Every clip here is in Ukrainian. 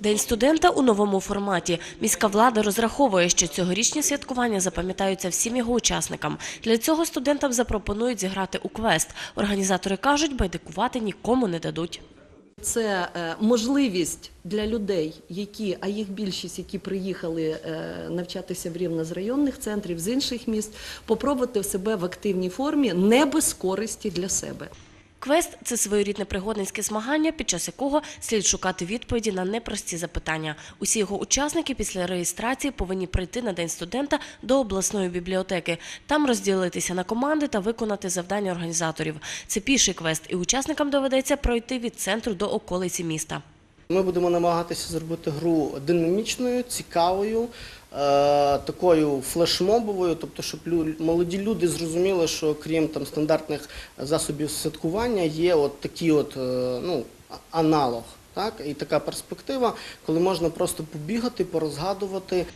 День студента у новому форматі. Міська влада розраховує, що цьогорічні святкування запам'ятаються всім його учасникам. Для цього студентам запропонують зіграти у квест. Організатори кажуть, байдикувати нікому не дадуть. Це е, можливість для людей, які, а їх більшість, які приїхали е, навчатися в Рівно з районних центрів, з інших міст, попробувати себе в активній формі, не без користі для себе. Квест це своєрідне пригодницьке змагання, під час якого слід шукати відповіді на непрості запитання. Усі його учасники після реєстрації повинні прийти на день студента до обласної бібліотеки, там розділитися на команди та виконати завдання організаторів. Це піший квест, і учасникам доведеться пройти від центру до околиці міста. Ми будемо намагатися зробити гру динамічною, цікавою, е, такою флешмобовою, тобто, щоб молоді люди зрозуміли, що крім там стандартних засобів святкування є от такий от, е, ну, аналог. Так, і така перспектива, коли можна просто побігати, порозгадувати.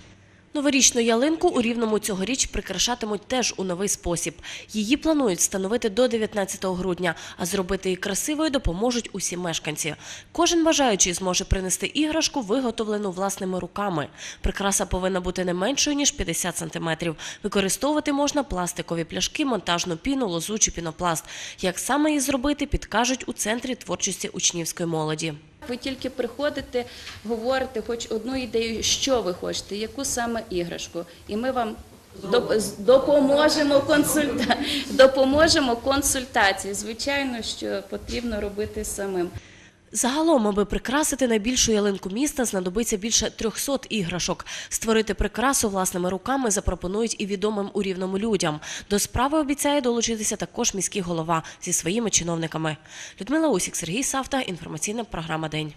Новорічну ялинку у Рівному цьогоріч прикрашатимуть теж у новий спосіб. Її планують встановити до 19 грудня, а зробити її красивою допоможуть усі мешканці. Кожен бажаючий зможе принести іграшку, виготовлену власними руками. Прикраса повинна бути не меншою, ніж 50 сантиметрів. Використовувати можна пластикові пляшки, монтажну піну, лозу чи пінопласт. Як саме її зробити, підкажуть у Центрі творчості учнівської молоді. Ви тільки приходите, говорите хоч одну ідею, що ви хочете, яку саме іграшку, і ми вам допоможемо консульта... допоможемо консультації. Звичайно, що потрібно робити самим. Загалом, аби прикрасити найбільшу ялинку міста, знадобиться більше 300 іграшок. Створити прикрасу власними руками запропонують і відомим у рівному людям. До справи обіцяє долучитися також міський голова зі своїми чиновниками. Людмила Усік, Сергій Савта. Інформаційна програма День.